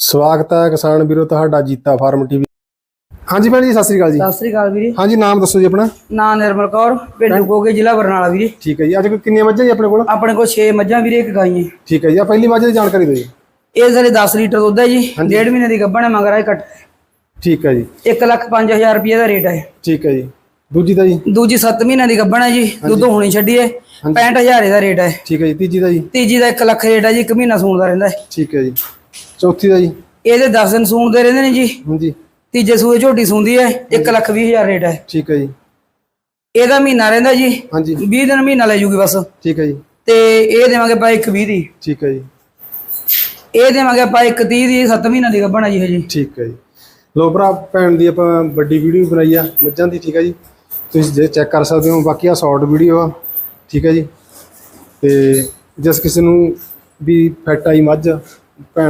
ਸਵਾਗਤ ਹੈ ਕਿਸਾਨ ਵੀਰੋ ਤੁਹਾਡਾ ਜੀਤਾ ਫਾਰਮ ਟੀਵੀ। ਹਾਂਜੀ ਭੈਣ ਜੀ ਸਤਿ ਸ੍ਰੀ ਅਕਾਲ ਜੀ। ਸਤਿ ਸ੍ਰੀ ਅਕਾਲ ਵੀਰੇ। ਹਾਂਜੀ ਨਾਮ ਦੱਸੋ ਜੀ ਆਪਣਾ। ਨਾਂ ਨਿਰਮਲ ਕੌਰ ਪਿੰਡ ਗੋਗੇ ਜ਼ਿਲ੍ਹਾ ਬਰਨਾਲਾ ਵੀਰੇ। ਠੀਕ ਹੈ ਜੀ ਅੱਜ ਕੋਈ ਕਿੰਨੀਆਂ ਮੱਝਾਂ ਜੀ ਆਪਣੇ ਕੋਲ? ਆਪਣੇ ਕੋਲ 6 ਮੱਝਾਂ ਵੀਰੇ ਇੱਕ ਗਾਈ ਹੈ। ਠੀਕ ਹੈ ਜੀ ਆ ਪਹਿਲੀ ਮੱਝ ਦੀ ਜਾਣਕਾਰੀ ਦਿਓ ਜੀ। ਇਹ ਸਾਰੇ 10 ਲੀਟਰ ਦੁੱਧ ਹੈ ਜੀ ਡੇਢ ਮਹੀਨੇ ਦੀ ਗੱਭਣ ਹੈ ਮਗਰ ਹੈ ਕੱਟ। ਠੀਕ ਹੈ ਜੀ। 1 ਲੱਖ 5000 ਰੁਪਏ ਦਾ ਰੇਟ ਹੈ। ਠੀਕ ਹੈ ਜੀ। ਦੂਜੀ ਦਾ ਜੀ? ਦੂਜੀ 7 ਮਹੀਨਿਆਂ ਦੀ ਗੱਭਣ ਹੈ ਜੀ ਦੁੱਧ ਹੋਣੀ ਛੱਡੀ ਹੈ 65000 ਦਾ ਰੇਟ ਹੈ। ਠੀਕ ਹੈ ਜੀ ਤੀਜੀ ਦਾ ਜੀ? ਤੀਜੀ ਦਾ 1 ਲੱਖ ਰੇਟ ਹੈ ਜੀ ਇੱਕ ਮਹੀਨਾ ਸੂਣ ਦਾ ਰਹਿੰਦਾ ਹੈ। ਠੀਕ ਹੈ ਜੀ। ਚੌਥੀ ਦਾ ਜੀ। ਇਹਦੇ 10 ਦਿਨ ਸੂਣਦੇ ਰਹਿੰਦੇ ਨੇ ਜੀ। ਹਾਂਜੀ। ਤੀਜੇ ਸੂਏ ਝੋਟੀ ਸੂੰਦੀ ਹੈ 1 ਲੱਖ 20000 ਰੇਟ ਹੈ। ਠੀਕ ਹੈ ਜੀ। ਇਹਦਾ ਮਹੀਨਾ ਰਹਿੰਦਾ ਜੀ। ਹਾਂਜੀ। 20 ਦਿਨ ਮਹੀਨਾ ਲੈ ਜੂਗੀ ਬਸ। ਠੀਕ ਹੈ ਜੀ। ਤੇ ਇਹ ਦੇਵਾਂਗੇ ਆਪਾਂ 1 20 ਦੀ। ਠੀਕ ਹੈ ਜੀ। ਇਹ ਦੇਵਾਂਗੇ ਆਪਾਂ 1 30 ਦੀ 7 ਮਹੀਨਿਆਂ ਦੀ ਗੱਭਣ ਜੀ ਹਜੇ ਠੀਕ ਹੈ ਜੀ। ਲੋ ਭਰਾ ਭੈਣ ਦੀ ਆਪਾਂ ਵੱਡੀ ਵੀਡੀਓ ਬਣਾਈ ਆ ਮੱਝਾਂ ਦੀ ਠੀਕ ਹੈ ਜੀ। ਤੁਸੀਂ ਜੇ ਚੈੱਕ ਕਰ ਸਕਦੇ ਹੋ ਬਾਕੀ ਆ ਸ਼ਾਰਟ ਵੀਡੀਓ ਆ ਠੀਕ ਹੈ ਜੀ। ਤੇ ਜਿਸ ਕਿਸੇ ਨੂੰ ਵੀ ਫਿੱਟ ਆਈ ਮੱਝ ਭੈਣ